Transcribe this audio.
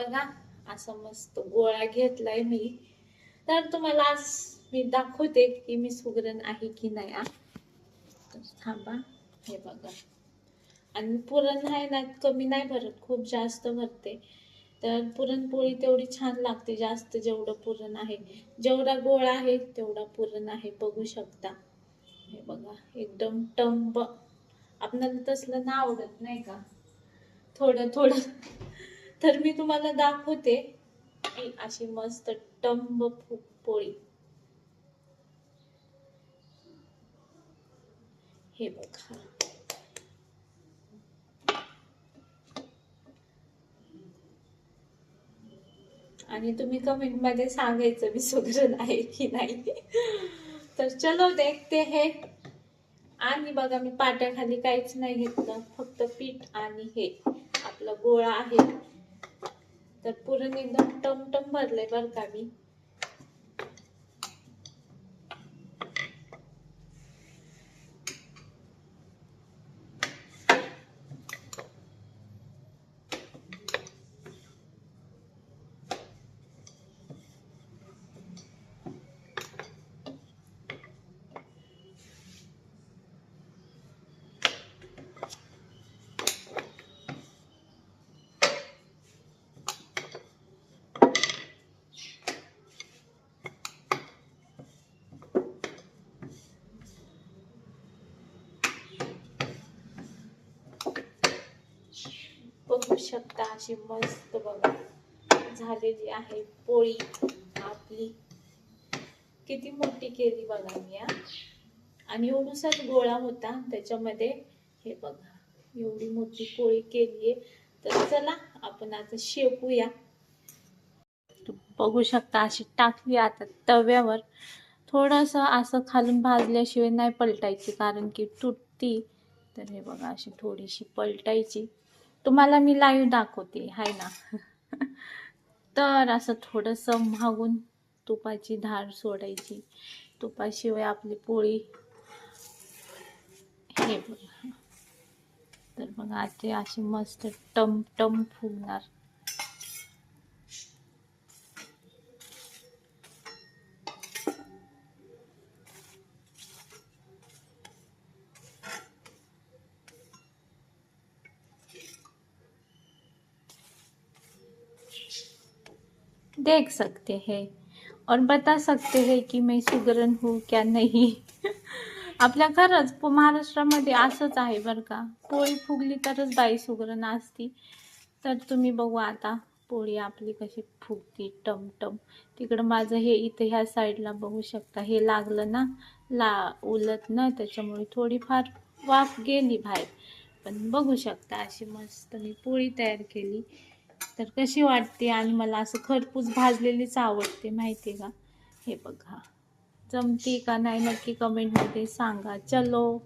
बघा असं मस्त गोळा घेतलाय मी. तर तुम्हाला आज मी दाखवते की मी सुगरण आहे की नाही. तर थांबा हे बघा. आणि पुरण आहे ना कमी नाही भरत खूप जास्त भरते. तर पुरणपोळी तेवढी छान लागते जास्त जेवढं पुरण आहे. जेवढा गोळा आहे तेवढा पुरण आहे बघू शकता. हे बघा एकदम टंब. आपल्याला तसलं ना आवडत नाही का? थोडं थोडं. तर मी तुम्हाला दाखवते. अशी मस्त टंब फु- पोळी. हे बघा. आणि तुम्ही कमेंटमध्ये सांगायचं मी सुगरण आहे की नाही. तर चलो देखते हे. आणि बघा मी पाट्याखाली काहीच नाही घेतलं. फक्त पीठ आणि हे. आपला गोळा आहे. तर पुरण एकदम टमटम भरले बरं का मी. बघू शकता अशी मस्त बघा. झालेली आहे पोळी आपली. किती मोठी केली बघा मी आणि एवढूसाच गोळा होता त्याच्यामध्ये हे बघा एवढी मोठी पोळी केली आहे. तर चला आपण आता शेकूया बघू शकता अशी टाकली आता तव्यावर. थोडंसं असं खालून भाजल्याशिवाय नाही पलटायची कारण की तुटती. तर हे बघा अशी थोडीशी पलटायची. तुम्हाला मी लाईव्ह दाखवते हाय ना? तर असं थोडंसं मागून तुपाची धार सोडायची. तुपाशिवाय आपली पोळी हे बघा. तर बघा आता अशी मस्त टम टम फुगणार. देख सकते हैं और बता सकते हैं की मैं सुगरण हो क्या नाही? आपल्या खरंच महाराष्ट्रामध्ये असंच आहे बरं का. पोळी फुगली तरच बाई सुगरण असती. तर तुम्ही बघू आता पोळी आपली कशी फुगती टमटम. तिकडं माझं हे इथं ह्या साईडला बघू शकता. हे लागलं ना ला उलत ना त्याच्यामुळे थोडीफार वाफ गेली बाहेर. पण बघू शकता अशी मस्त मी पोळी तयार केली. तर कशी वाटते आणि मला असं खरपूस भाजलेलीच आवडते माहिती आहे का? हे बघा. जमते का नाही नक्की कमेंटमध्ये सांगा. चलो.